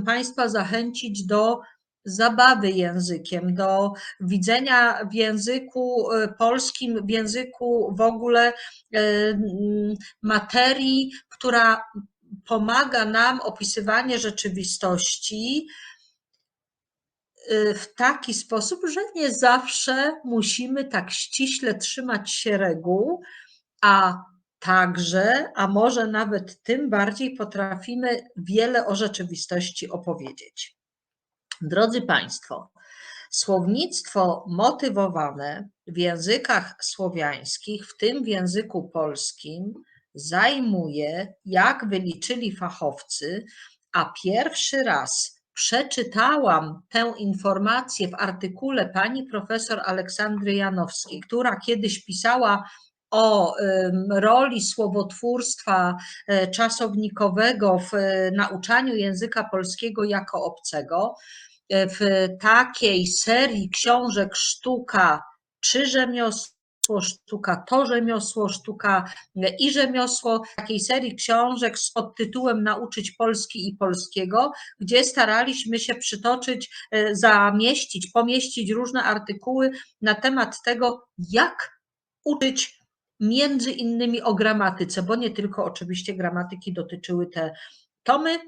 chciałabym Państwa zachęcić do zabawy językiem, do widzenia w języku e, polskim, w języku w ogóle e, materii, która pomaga nam opisywanie rzeczywistości e, w taki sposób, że nie zawsze musimy tak ściśle trzymać się reguł, a także, a może nawet tym bardziej potrafimy wiele o rzeczywistości opowiedzieć. Drodzy Państwo, słownictwo motywowane w językach słowiańskich, w tym w języku polskim, zajmuje, jak wyliczyli fachowcy, a pierwszy raz przeczytałam tę informację w artykule pani profesor Aleksandry Janowskiej, która kiedyś pisała o roli słowotwórstwa e, czasownikowego w e, nauczaniu języka polskiego jako obcego, e, w takiej serii książek Sztuka czy rzemiosło, sztuka to rzemiosło, sztuka i rzemiosło, takiej serii książek z podtytułem Nauczyć Polski i Polskiego, gdzie staraliśmy się przytoczyć, zamieścić, pomieścić różne artykuły na temat tego, jak uczyć między innymi o gramatyce, bo nie tylko oczywiście gramatyki dotyczyły te tomy.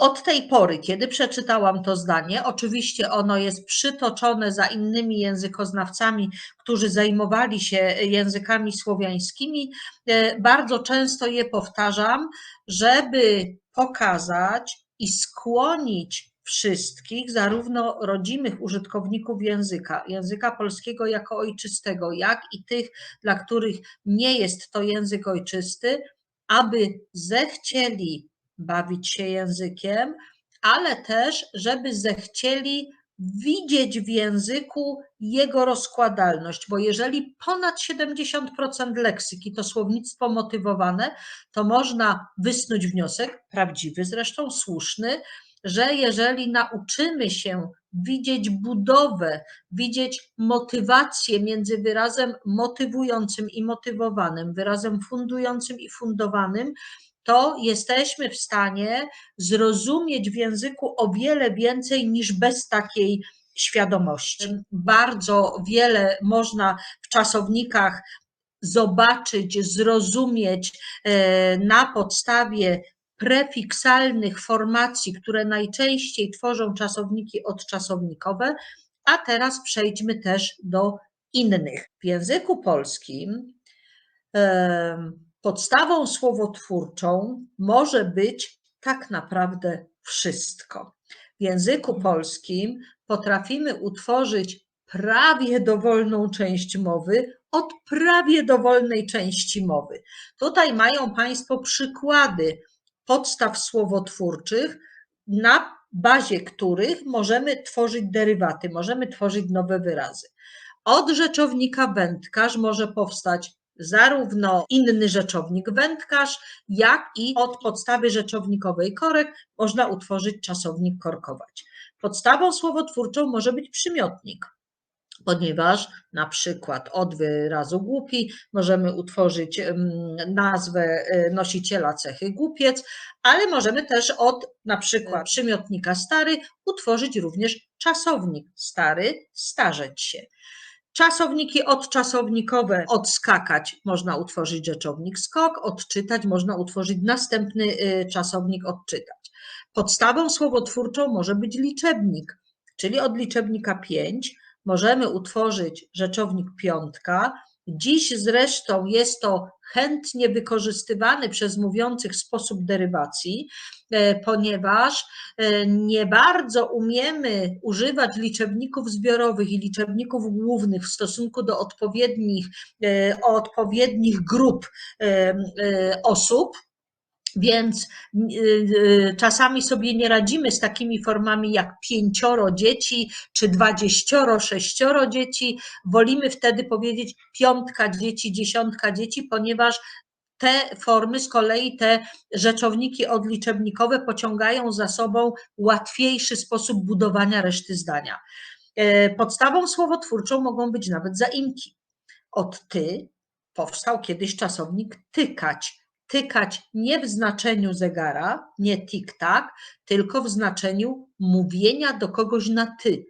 Od tej pory, kiedy przeczytałam to zdanie, oczywiście ono jest przytoczone za innymi językoznawcami, którzy zajmowali się językami słowiańskimi, e, bardzo często je powtarzam, żeby pokazać i skłonić wszystkich, zarówno rodzimych użytkowników języka, języka polskiego jako ojczystego, jak i tych, dla których nie jest to język ojczysty, aby zechcieli bawić się językiem, ale też, żeby zechcieli widzieć w języku jego rozkładalność, bo jeżeli ponad 70% leksyki to słownictwo motywowane, to można wysnuć wniosek, prawdziwy zresztą, słuszny, że jeżeli nauczymy się widzieć budowę, widzieć motywację między wyrazem motywującym i motywowanym, wyrazem fundującym i fundowanym, to jesteśmy w stanie zrozumieć w języku o wiele więcej niż bez takiej świadomości. Bardzo wiele można w czasownikach zobaczyć, zrozumieć e, na podstawie prefiksalnych formacji, które najczęściej tworzą czasowniki odczasownikowe, a teraz przejdźmy też do innych. W języku polskim podstawą słowotwórczą może być tak naprawdę wszystko. W języku polskim potrafimy utworzyć prawie dowolną część mowy od prawie dowolnej części mowy. Tutaj mają Państwo przykłady podstaw słowotwórczych, na bazie których możemy tworzyć derywaty, możemy tworzyć nowe wyrazy. Od rzeczownika wędkarz może powstać zarówno inny rzeczownik wędkarz, jak i od podstawy rzeczownikowej korek można utworzyć czasownik korkować. Podstawą słowotwórczą może być przymiotnik ponieważ na przykład od wyrazu głupi możemy utworzyć nazwę e, nosiciela cechy głupiec, ale możemy też od na przykład przymiotnika stary utworzyć również czasownik stary, starzeć się. Czasowniki odczasownikowe, odskakać można utworzyć rzeczownik skok, odczytać można utworzyć następny y, czasownik odczytać. Podstawą słowotwórczą może być liczebnik, czyli od liczebnika 5 możemy utworzyć rzeczownik piątka. Dziś zresztą jest to chętnie wykorzystywany przez mówiących sposób derywacji, e, ponieważ e, nie bardzo umiemy używać liczebników zbiorowych i liczebników głównych w stosunku do odpowiednich, e, odpowiednich grup osób. Więc y, y, czasami sobie nie radzimy z takimi formami jak pięcioro dzieci czy dwadzieścioro, sześcioro dzieci. Wolimy wtedy powiedzieć piątka dzieci, dziesiątka dzieci, ponieważ te formy, z kolei te rzeczowniki odliczebnikowe pociągają za sobą łatwiejszy sposób budowania reszty zdania. E, podstawą słowotwórczą mogą być nawet zaimki. Od ty powstał kiedyś czasownik tykać tykać nie w znaczeniu zegara, nie tik-tak, tylko w znaczeniu mówienia do kogoś na ty.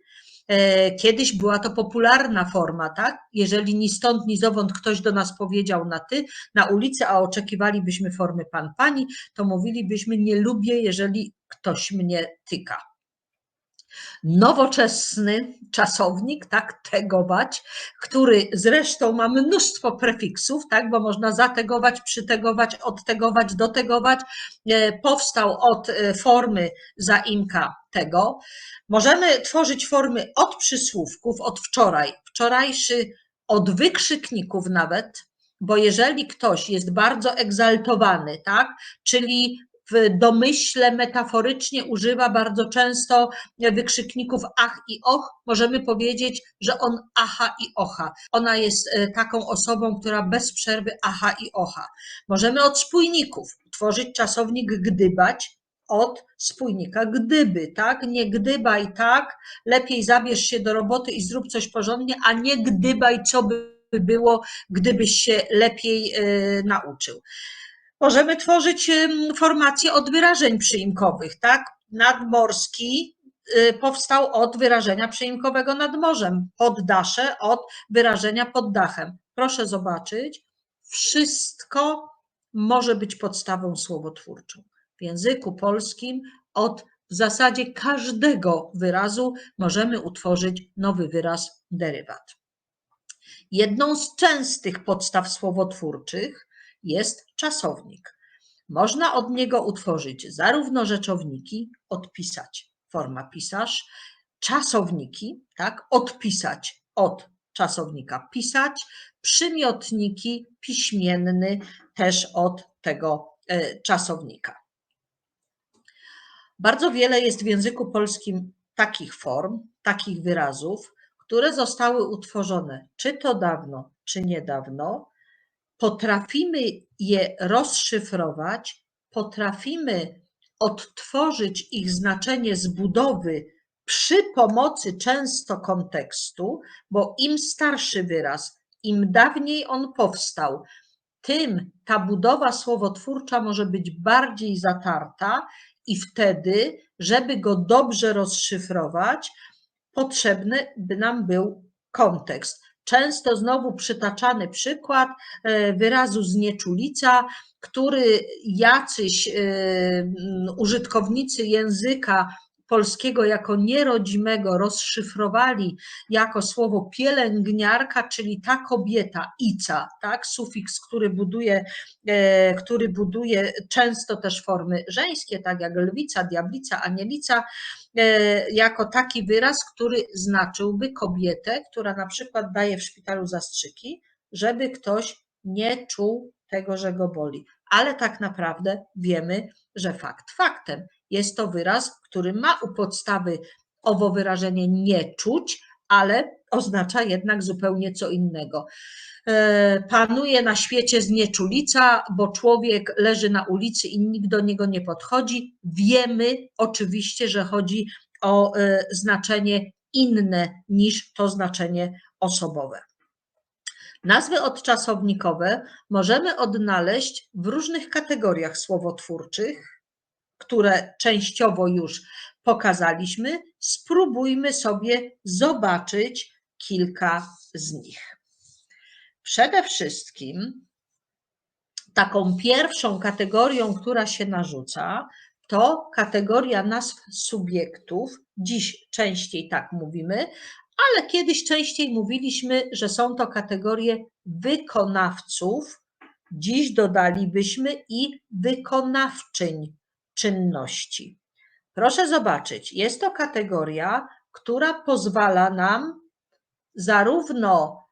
E, kiedyś była to popularna forma, tak? Jeżeli ni stąd, ni zowąd ktoś do nas powiedział na ty na ulicy, a oczekiwalibyśmy formy pan, pani, to mówilibyśmy nie lubię, jeżeli ktoś mnie tyka nowoczesny czasownik, tak, tegować, który zresztą ma mnóstwo prefiksów, tak, bo można zategować, przytegować, odtegować, dotegować, e, powstał od e, formy zaimka tego. Możemy tworzyć formy od przysłówków, od wczoraj, wczorajszy, od wykrzykników nawet, bo jeżeli ktoś jest bardzo egzaltowany, tak, czyli w domyśle metaforycznie używa bardzo często wykrzykników ach i och, możemy powiedzieć, że on aha i ocha. Ona jest e, taką osobą, która bez przerwy aha i ocha. Możemy od spójników tworzyć czasownik gdybać, od spójnika gdyby, tak? Nie gdybaj tak, lepiej zabierz się do roboty i zrób coś porządnie, a nie gdybaj, co by było, gdybyś się lepiej e, nauczył. Możemy tworzyć formacje od wyrażeń przyimkowych, tak? Nadmorski y, powstał od wyrażenia przyimkowego nad morzem, poddasze od wyrażenia pod dachem. Proszę zobaczyć, wszystko może być podstawą słowotwórczą. W języku polskim od w zasadzie każdego wyrazu możemy utworzyć nowy wyraz derywat. Jedną z częstych podstaw słowotwórczych jest czasownik. Można od niego utworzyć zarówno rzeczowniki, odpisać, forma pisarz, czasowniki, tak, odpisać od czasownika pisać, przymiotniki piśmienny też od tego e, czasownika. Bardzo wiele jest w języku polskim takich form, takich wyrazów, które zostały utworzone czy to dawno, czy niedawno, potrafimy je rozszyfrować, potrafimy odtworzyć ich znaczenie z budowy przy pomocy często kontekstu, bo im starszy wyraz, im dawniej on powstał, tym ta budowa słowotwórcza może być bardziej zatarta i wtedy, żeby go dobrze rozszyfrować, potrzebny by nam był kontekst. Często znowu przytaczany przykład e, wyrazu znieczulica, który jacyś e, użytkownicy języka polskiego jako nierodzimego rozszyfrowali jako słowo pielęgniarka, czyli ta kobieta, ica, tak, sufiks, który buduje, e, który buduje często też formy żeńskie, tak jak lwica, diablica, anielica, e, jako taki wyraz, który znaczyłby kobietę, która na przykład daje w szpitalu zastrzyki, żeby ktoś nie czuł tego, że go boli. Ale tak naprawdę wiemy, że fakt faktem. Jest to wyraz, który ma u podstawy owo wyrażenie nie czuć, ale oznacza jednak zupełnie co innego. E, panuje na świecie znieczulica, bo człowiek leży na ulicy i nikt do niego nie podchodzi. Wiemy oczywiście, że chodzi o e, znaczenie inne niż to znaczenie osobowe. Nazwy odczasownikowe możemy odnaleźć w różnych kategoriach słowotwórczych, które częściowo już pokazaliśmy, spróbujmy sobie zobaczyć kilka z nich. Przede wszystkim taką pierwszą kategorią, która się narzuca, to kategoria nazw subiektów. Dziś częściej tak mówimy, ale kiedyś częściej mówiliśmy, że są to kategorie wykonawców. Dziś dodalibyśmy i wykonawczyń czynności. Proszę zobaczyć, jest to kategoria, która pozwala nam zarówno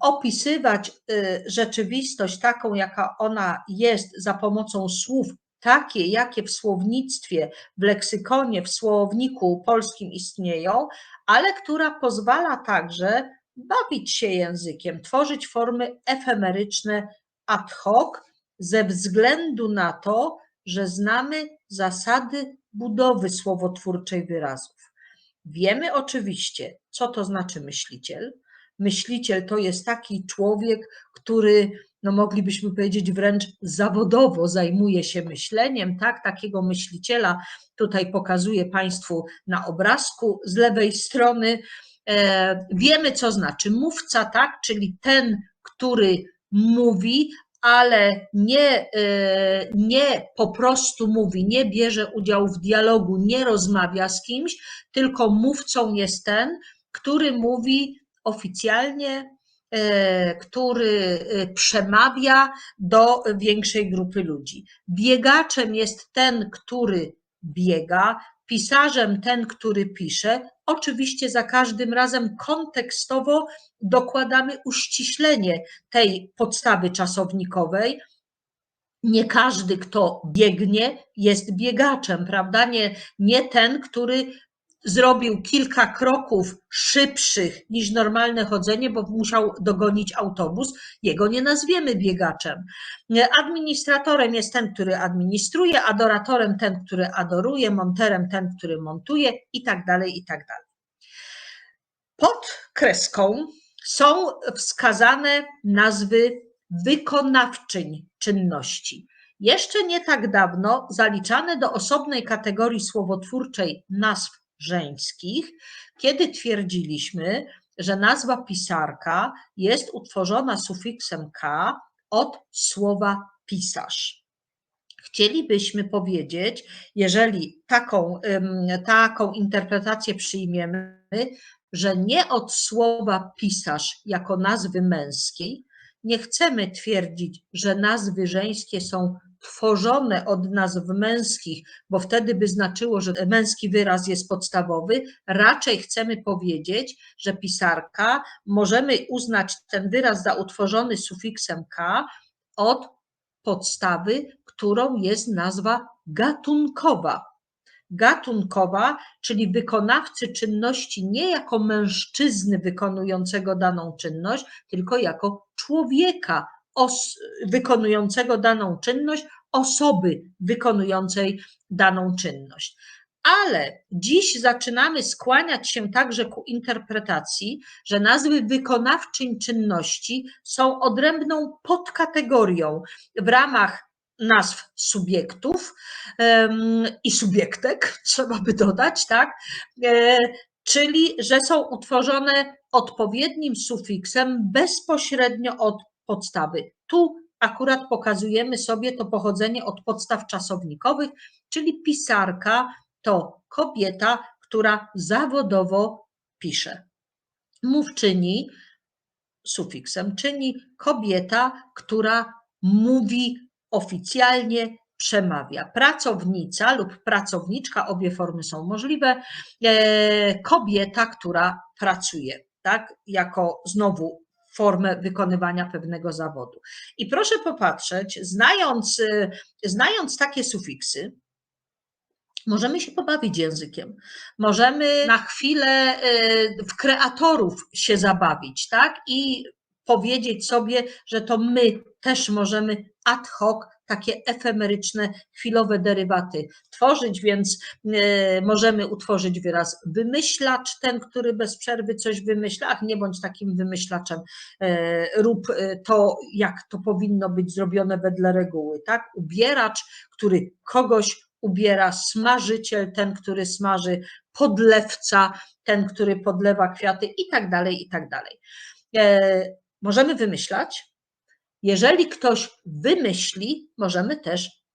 opisywać y, rzeczywistość taką, jaka ona jest za pomocą słów, takie, jakie w słownictwie, w leksykonie, w słowniku polskim istnieją, ale która pozwala także bawić się językiem, tworzyć formy efemeryczne ad hoc ze względu na to, że znamy zasady budowy słowotwórczej wyrazów. Wiemy oczywiście, co to znaczy myśliciel. Myśliciel to jest taki człowiek, który no moglibyśmy powiedzieć wręcz zawodowo zajmuje się myśleniem, tak? Takiego myśliciela tutaj pokazuję Państwu na obrazku z lewej strony. E, wiemy, co znaczy mówca, tak? Czyli ten, który mówi, ale nie, e, nie po prostu mówi, nie bierze udziału w dialogu, nie rozmawia z kimś, tylko mówcą jest ten, który mówi oficjalnie, e, który e, przemawia do większej grupy ludzi. Biegaczem jest ten, który biega, pisarzem ten, który pisze. Oczywiście za każdym razem kontekstowo dokładamy uściślenie tej podstawy czasownikowej. Nie każdy, kto biegnie, jest biegaczem, prawda? Nie, nie ten, który zrobił kilka kroków szybszych niż normalne chodzenie, bo musiał dogonić autobus, jego nie nazwiemy biegaczem. Administratorem jest ten, który administruje, adoratorem ten, który adoruje, monterem ten, który montuje i tak dalej, i tak dalej. Pod kreską są wskazane nazwy wykonawczyń czynności. Jeszcze nie tak dawno zaliczane do osobnej kategorii słowotwórczej nazw żeńskich, kiedy twierdziliśmy, że nazwa pisarka jest utworzona sufiksem k od słowa pisarz. Chcielibyśmy powiedzieć, jeżeli taką, taką interpretację przyjmiemy, że nie od słowa pisarz jako nazwy męskiej, nie chcemy twierdzić, że nazwy żeńskie są tworzone od nazw męskich, bo wtedy by znaczyło, że męski wyraz jest podstawowy. Raczej chcemy powiedzieć, że pisarka możemy uznać ten wyraz za utworzony sufiksem k od podstawy, którą jest nazwa gatunkowa. Gatunkowa, czyli wykonawcy czynności nie jako mężczyzny wykonującego daną czynność, tylko jako człowieka os- wykonującego daną czynność, osoby wykonującej daną czynność. Ale dziś zaczynamy skłaniać się także ku interpretacji, że nazwy wykonawczyń czynności są odrębną podkategorią w ramach nazw subiektów i subiektek, trzeba by dodać, tak? E, czyli, że są utworzone odpowiednim sufiksem bezpośrednio od podstawy. Tu akurat pokazujemy sobie to pochodzenie od podstaw czasownikowych, czyli pisarka to kobieta, która zawodowo pisze. Mówczyni, sufiksem czyni, kobieta, która mówi oficjalnie, przemawia. Pracownica lub pracowniczka, obie formy są możliwe, e, kobieta, która pracuje, tak, jako znowu formę wykonywania pewnego zawodu. I proszę popatrzeć, znając, y, znając takie sufiksy, możemy się pobawić językiem. Możemy na chwilę y, w kreatorów się zabawić, tak? I powiedzieć sobie, że to my też możemy ad hoc takie efemeryczne, chwilowe derywaty tworzyć, więc e, możemy utworzyć wyraz wymyślacz, ten, który bez przerwy coś wymyśla, ach nie bądź takim wymyślaczem, e, rób e, to, jak to powinno być zrobione wedle reguły, tak? Ubieracz, który kogoś ubiera, smażyciel, ten, który smaży, podlewca, ten, który podlewa kwiaty i tak dalej, i tak dalej. Możemy wymyślać, jeżeli ktoś wymyśli, możemy też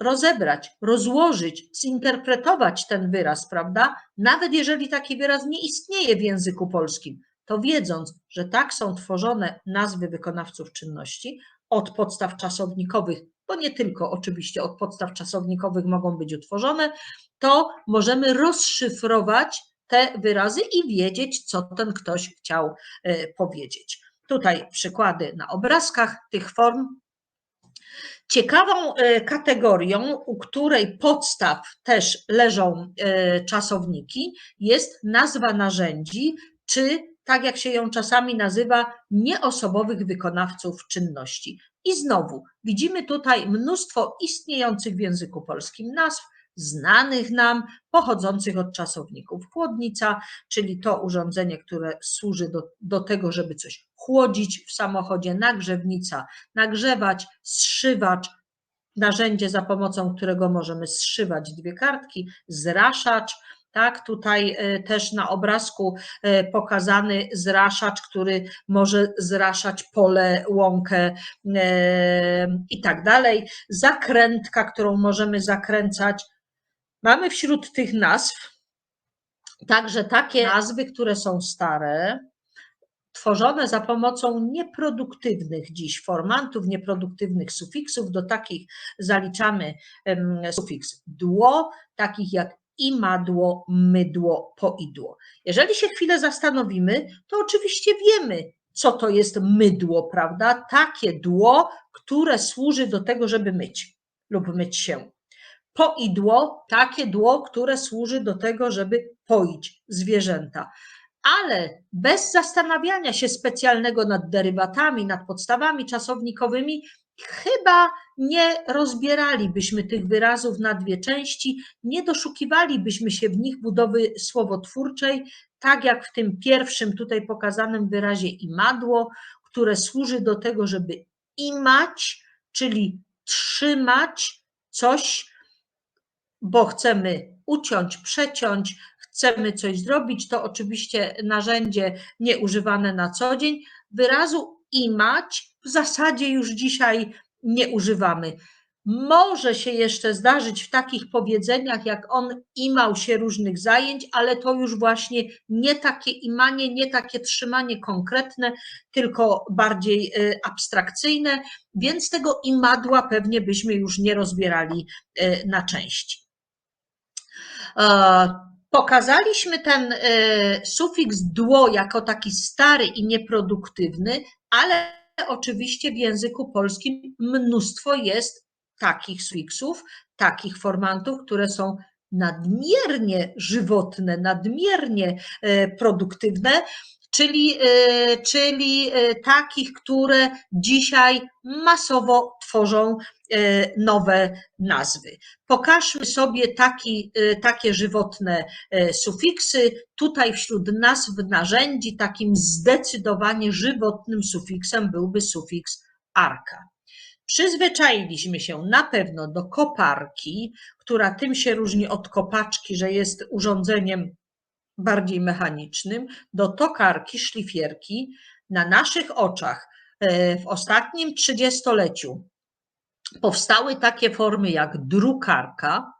rozebrać, rozłożyć, zinterpretować ten wyraz, prawda? Nawet jeżeli taki wyraz nie istnieje w języku polskim, to wiedząc, że tak są tworzone nazwy wykonawców czynności od podstaw czasownikowych, bo nie tylko oczywiście od podstaw czasownikowych mogą być utworzone, to możemy rozszyfrować te wyrazy i wiedzieć, co ten ktoś chciał e, powiedzieć. Tutaj przykłady na obrazkach tych form. Ciekawą e, kategorią, u której podstaw też leżą e, czasowniki, jest nazwa narzędzi, czy tak jak się ją czasami nazywa, nieosobowych wykonawców czynności. I znowu widzimy tutaj mnóstwo istniejących w języku polskim nazw, znanych nam, pochodzących od czasowników. Chłodnica, czyli to urządzenie, które służy do, do tego, żeby coś chłodzić w samochodzie, nagrzewnica, nagrzewać, zszywacz, narzędzie, za pomocą którego możemy zszywać dwie kartki, zraszacz, tak, tutaj e, też na obrazku e, pokazany zraszacz, który może zraszać pole, łąkę e, i tak dalej. Zakrętka, którą możemy zakręcać. Mamy wśród tych nazw także takie nazwy, które są stare, tworzone za pomocą nieproduktywnych dziś formantów, nieproduktywnych sufiksów. Do takich zaliczamy sufiks dło, takich jak imadło, mydło, poidło. Jeżeli się chwilę zastanowimy, to oczywiście wiemy, co to jest mydło, prawda? Takie dło, które służy do tego, żeby myć lub myć się. Poidło, takie dło, które służy do tego, żeby poić zwierzęta. Ale bez zastanawiania się specjalnego nad derywatami, nad podstawami czasownikowymi, chyba nie rozbieralibyśmy tych wyrazów na dwie części, nie doszukiwalibyśmy się w nich budowy słowotwórczej, tak jak w tym pierwszym tutaj pokazanym wyrazie imadło, które służy do tego, żeby imać, czyli trzymać coś, bo chcemy uciąć, przeciąć, chcemy coś zrobić, to oczywiście narzędzie nieużywane na co dzień. Wyrazu imać w zasadzie już dzisiaj nie używamy. Może się jeszcze zdarzyć w takich powiedzeniach, jak on imał się różnych zajęć, ale to już właśnie nie takie imanie, nie takie trzymanie konkretne, tylko bardziej y, abstrakcyjne, więc tego imadła pewnie byśmy już nie rozbierali y, na części. E, Pokazaliśmy ten y, sufiks dło jako taki stary i nieproduktywny, ale oczywiście w języku polskim mnóstwo jest takich sufiksów, takich formantów, które są nadmiernie żywotne, nadmiernie y, produktywne, czyli, y, czyli takich, które dzisiaj masowo tworzą E, nowe nazwy. Pokażmy sobie taki, e, takie żywotne e, sufiksy. Tutaj wśród nazw narzędzi takim zdecydowanie żywotnym sufiksem byłby sufiks arka. Przyzwyczailiśmy się na pewno do koparki, która tym się różni od kopaczki, że jest urządzeniem bardziej mechanicznym, do tokarki, szlifierki. Na naszych oczach w ostatnim trzydziestoleciu powstały takie formy jak drukarka,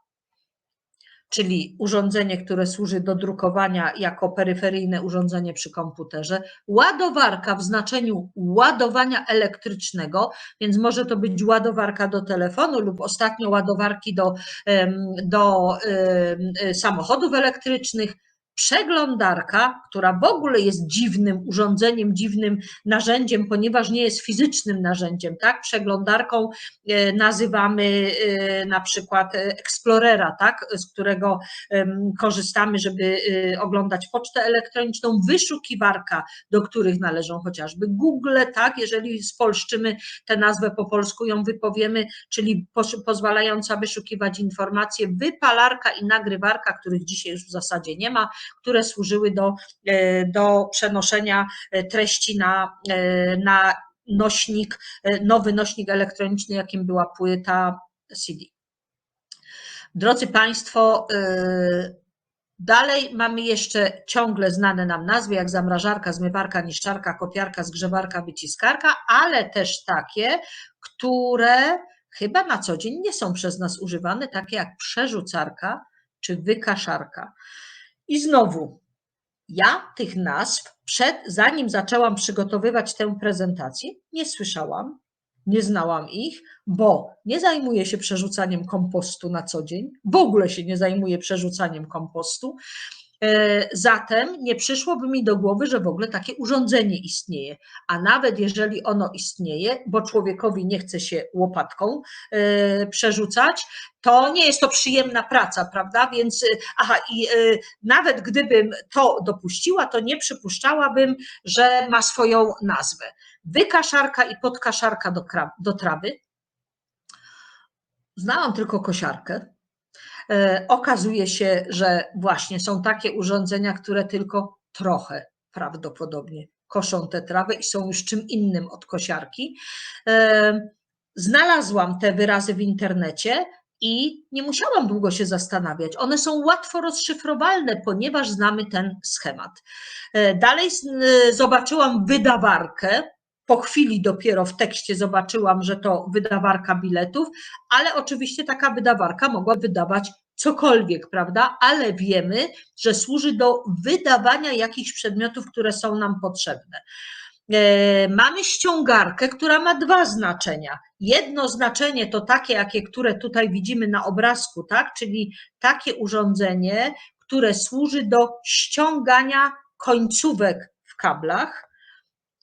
czyli urządzenie, które służy do drukowania jako peryferyjne urządzenie przy komputerze, ładowarka w znaczeniu ładowania elektrycznego, więc może to być ładowarka do telefonu lub ostatnio ładowarki do, do samochodów elektrycznych, przeglądarka, która w ogóle jest dziwnym urządzeniem, dziwnym narzędziem, ponieważ nie jest fizycznym narzędziem, tak? Przeglądarką e, nazywamy e, na przykład Explorera, tak? Z którego korzystamy, żeby e, oglądać pocztę elektroniczną, wyszukiwarka, do których należą chociażby Google, tak? Jeżeli spolszczymy tę nazwę po polsku, ją wypowiemy, czyli pozwalająca wyszukiwać informacje, wypalarka i nagrywarka, których dzisiaj już w zasadzie nie ma, które służyły do, e, do przenoszenia e, treści na, e, na nośnik, nowy nośnik elektroniczny, jakim była płyta CD. Drodzy Państwo, Dalej mamy jeszcze ciągle znane nam nazwy, jak zamrażarka, zmywarka, niszczarka, kopiarka, zgrzewarka, wyciskarka, ale też takie, które chyba na co dzień nie są przez nas używane, takie jak przerzucarka czy wykaszarka. I znowu, ja tych nazw, przed, zanim zaczęłam przygotowywać tę prezentację, nie słyszałam, nie znałam ich, bo nie zajmuję się przerzucaniem kompostu na co dzień, w ogóle się nie zajmuję przerzucaniem kompostu. E, zatem nie przyszłoby mi do głowy, że w ogóle takie urządzenie istnieje. A nawet jeżeli ono istnieje, bo człowiekowi nie chce się łopatką e, przerzucać, to nie jest to przyjemna praca, prawda? Więc, e, aha, i nawet gdybym to dopuściła, to nie przypuszczałabym, że ma swoją nazwę. Wykaszarka i podkaszarka do, do trawy. Znałam tylko kosiarkę okazuje się, że właśnie są takie urządzenia, które tylko trochę prawdopodobnie koszą tę trawę i są już czym innym od kosiarki. E, znalazłam te wyrazy w internecie i nie musiałam długo się zastanawiać. One są łatwo rozszyfrowalne, ponieważ znamy ten schemat. E, dalej zobaczyłam wydawarkę. Po chwili dopiero w tekście zobaczyłam, że to wydawarka biletów, ale oczywiście taka wydawarka mogła wydawać cokolwiek, prawda? Ale wiemy, że służy do wydawania jakichś przedmiotów, które są nam potrzebne. E, mamy ściągarkę, która ma dwa znaczenia. Jedno znaczenie to takie, jakie, które tutaj widzimy na obrazku, tak? Czyli takie urządzenie, które służy do ściągania końcówek w kablach,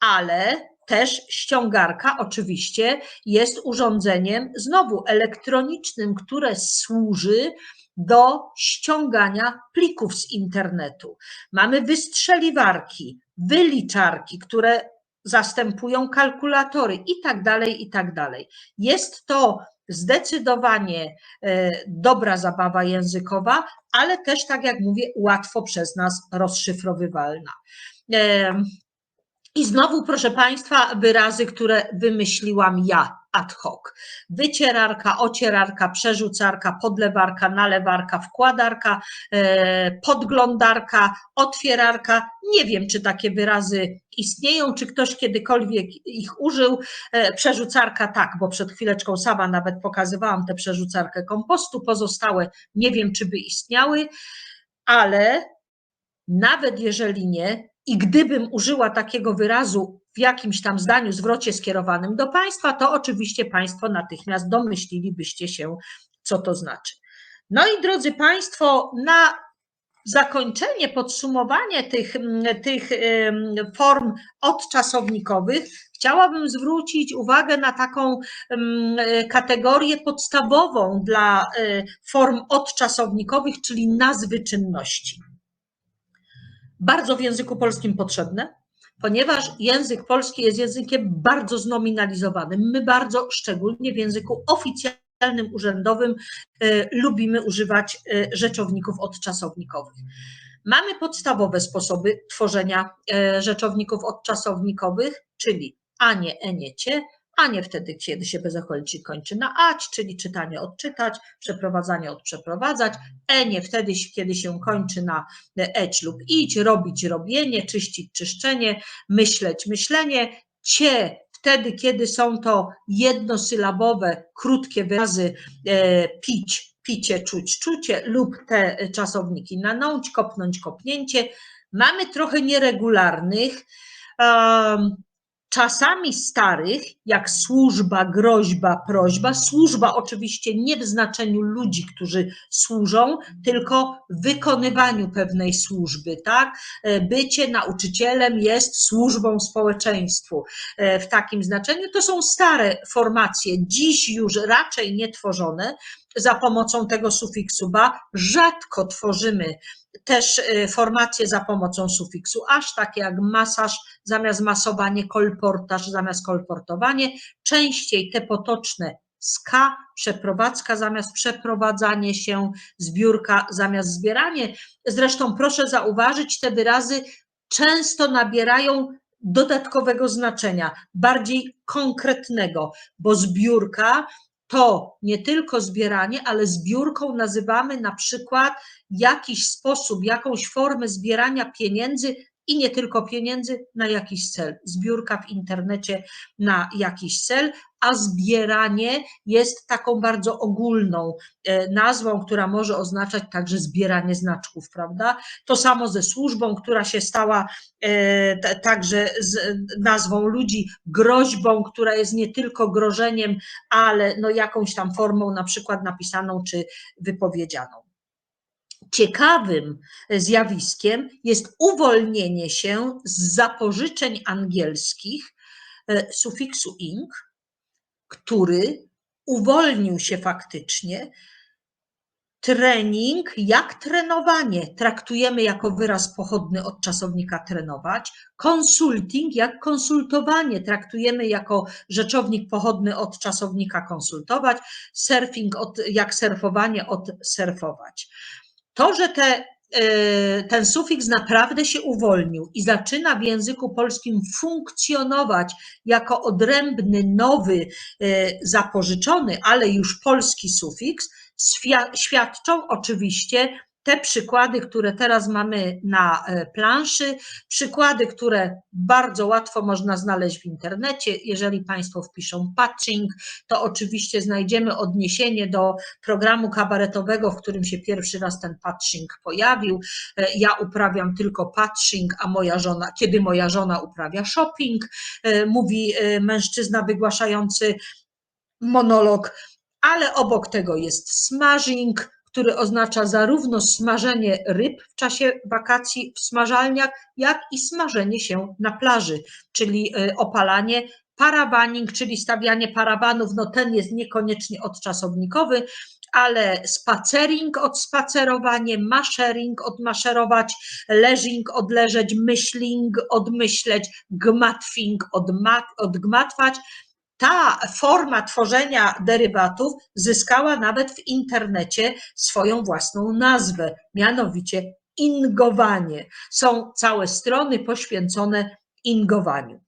ale też ściągarka oczywiście jest urządzeniem znowu elektronicznym, które służy do ściągania plików z internetu. Mamy wystrzeliwarki, wyliczarki, które zastępują kalkulatory i tak dalej, i tak dalej. Jest to zdecydowanie e, dobra zabawa językowa, ale też, tak jak mówię, łatwo przez nas rozszyfrowywalna. I znowu, proszę Państwa, wyrazy, które wymyśliłam ja ad hoc. Wycierarka, ocierarka, przerzucarka, podlewarka, nalewarka, wkładarka, e, podglądarka, otwierarka. Nie wiem, czy takie wyrazy istnieją, czy ktoś kiedykolwiek ich użył. E, przerzucarka tak, bo przed chwileczką sama nawet pokazywałam tę przerzucarkę kompostu. Pozostałe nie wiem, czy by istniały, ale nawet jeżeli nie, i gdybym użyła takiego wyrazu w jakimś tam zdaniu, zwrocie skierowanym do Państwa, to oczywiście Państwo natychmiast domyślilibyście się, co to znaczy. No i drodzy Państwo, na zakończenie, podsumowanie tych, tych form odczasownikowych, chciałabym zwrócić uwagę na taką kategorię podstawową dla e, form odczasownikowych, czyli nazwy czynności bardzo w języku polskim potrzebne, ponieważ język polski jest językiem bardzo znominalizowanym. My bardzo, szczególnie w języku oficjalnym, urzędowym, y, lubimy używać y, rzeczowników odczasownikowych. Mamy podstawowe sposoby tworzenia y, rzeczowników odczasownikowych, czyli anie, eniecie, a nie wtedy, kiedy się bezokolicznik kończy na ać, czyli czytanie odczytać, przeprowadzanie odprzeprowadzać, e nie wtedy, kiedy się kończy na eć lub idź, robić robienie, czyścić czyszczenie, myśleć myślenie, cie wtedy, kiedy są to jednosylabowe, krótkie wyrazy e, pić, picie, czuć, czucie lub te czasowniki nanąć, kopnąć, kopnięcie. Mamy trochę nieregularnych, um, czasami starych, jak służba, groźba, prośba. Służba oczywiście nie w znaczeniu ludzi, którzy służą, tylko wykonywaniu pewnej służby, tak? E, bycie nauczycielem jest służbą społeczeństwu. E, w takim znaczeniu to są stare formacje, dziś już raczej nie tworzone za pomocą tego sufiksu, ba rzadko tworzymy też y, formacje za pomocą sufiksu aż, takie jak masaż zamiast masowanie, kolportaż zamiast kolportowanie, częściej te potoczne ska, przeprowadzka zamiast przeprowadzanie się, zbiórka zamiast zbieranie. Zresztą proszę zauważyć, te wyrazy często nabierają dodatkowego znaczenia, bardziej konkretnego, bo zbiórka to nie tylko zbieranie, ale zbiórką nazywamy na przykład jakiś sposób, jakąś formę zbierania pieniędzy i nie tylko pieniędzy na jakiś cel. Zbiórka w internecie na jakiś cel, a zbieranie jest taką bardzo ogólną e, nazwą, która może oznaczać także zbieranie znaczków, prawda? To samo ze służbą, która się stała e, także nazwą ludzi, groźbą, która jest nie tylko grożeniem, ale no jakąś tam formą na przykład napisaną czy wypowiedzianą. Ciekawym zjawiskiem jest uwolnienie się z zapożyczeń angielskich e, sufiksu ing, który uwolnił się faktycznie Trening jak trenowanie traktujemy jako wyraz pochodny od czasownika trenować. Consulting jak konsultowanie traktujemy jako rzeczownik pochodny od czasownika konsultować. Surfing od, jak surfowanie od surfować. To, że te, e, ten sufiks naprawdę się uwolnił i zaczyna w języku polskim funkcjonować jako odrębny, nowy, e, zapożyczony, ale już polski sufiks, świadczą oczywiście te przykłady, które teraz mamy na e, planszy, przykłady, które bardzo łatwo można znaleźć w internecie. Jeżeli Państwo wpiszą patching, to oczywiście znajdziemy odniesienie do programu kabaretowego, w którym się pierwszy raz ten patching pojawił. E, ja uprawiam tylko patching, a moja żona, kiedy moja żona uprawia shopping, e, mówi mężczyzna wygłaszający monolog ale obok tego jest smashing, który oznacza zarówno smażenie ryb w czasie wakacji w smażalniach, jak i smażenie się na plaży, czyli y, opalanie. Parabaning, czyli stawianie parabanów, no ten jest niekoniecznie odczasownikowy, ale spacering od spacerowanie, mashering od maszerować, leżing od leżeć, myśling od myśleć, gmatwing od, od gmatwać ta forma tworzenia derywatów zyskała nawet w internecie swoją własną nazwę, mianowicie ingowanie. Są całe strony poświęcone ingowaniu.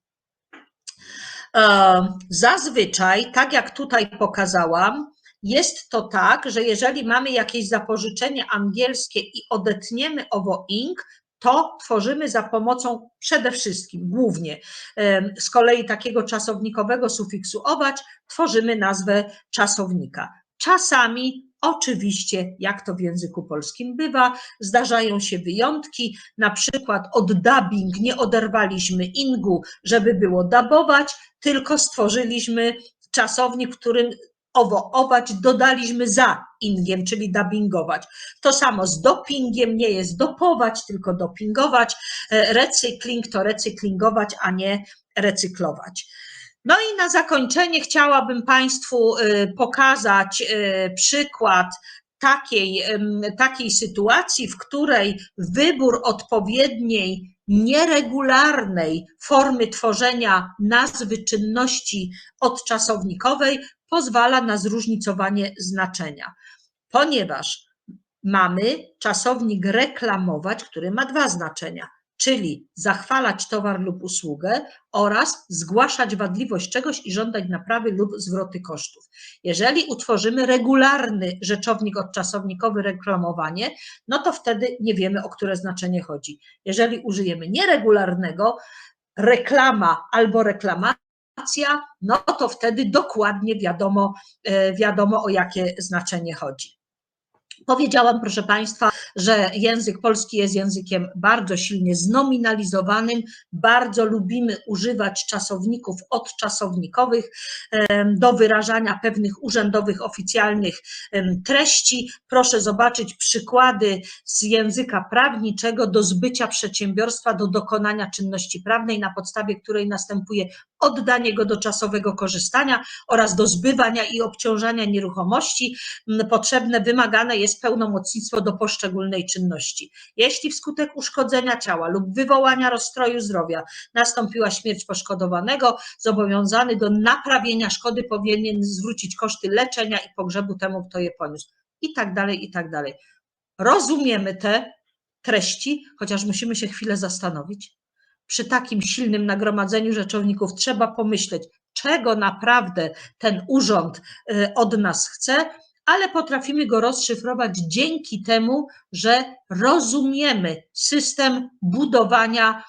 E, zazwyczaj, tak jak tutaj pokazałam, jest to tak, że jeżeli mamy jakieś zapożyczenie angielskie i odetniemy owo ing, to tworzymy za pomocą przede wszystkim, głównie z kolei takiego czasownikowego sufiksu ować, tworzymy nazwę czasownika. Czasami Oczywiście, jak to w języku polskim bywa, zdarzają się wyjątki, na przykład od dubbing nie oderwaliśmy ingu, żeby było dabować, tylko stworzyliśmy czasownik, w którym owo ować dodaliśmy za ingiem, czyli dubbingować. To samo z dopingiem nie jest dopować, tylko dopingować. E, recykling to recyklingować, a nie recyklować. No i na zakończenie chciałabym Państwu e, pokazać e, przykład takiej, takiej sytuacji, w której wybór odpowiedniej, nieregularnej formy tworzenia nazwy czynności odczasownikowej pozwala na zróżnicowanie znaczenia, ponieważ mamy czasownik reklamować, który ma dwa znaczenia, czyli zachwalać towar lub usługę oraz zgłaszać wadliwość czegoś i żądać naprawy lub zwroty kosztów. Jeżeli utworzymy regularny rzeczownik odczasownikowy reklamowanie, no to wtedy nie wiemy, o które znaczenie chodzi. Jeżeli użyjemy nieregularnego, reklama albo reklamacja, no to wtedy dokładnie wiadomo, e, wiadomo o jakie znaczenie chodzi. Powiedziałam, proszę Państwa, że język polski jest językiem bardzo silnie znominalizowanym. Bardzo lubimy używać czasowników odczasownikowych do wyrażania pewnych urzędowych, oficjalnych treści. Proszę zobaczyć przykłady z języka prawniczego do zbycia przedsiębiorstwa, do dokonania czynności prawnej, na podstawie której następuje oddanie go do czasowego korzystania oraz do zbywania i obciążania nieruchomości. Potrzebne, wymagane jest pełnomocnictwo do poszczególnej czynności. Jeśli wskutek uszkodzenia ciała lub wywołania rozstroju zdrowia nastąpiła śmierć poszkodowanego, zobowiązany do naprawienia szkody powinien zwrócić koszty leczenia i pogrzebu temu, kto je poniósł. I tak dalej, i tak dalej. Rozumiemy te treści, chociaż musimy się chwilę zastanowić. Przy takim silnym nagromadzeniu rzeczowników trzeba pomyśleć, czego naprawdę ten urząd y, od nas chce, ale potrafimy go rozszyfrować dzięki temu, że rozumiemy system budowania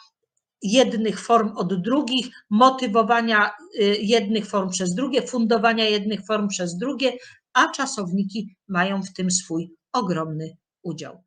jednych form od drugich, motywowania y, jednych form przez drugie, fundowania jednych form przez drugie, a czasowniki mają w tym swój ogromny udział.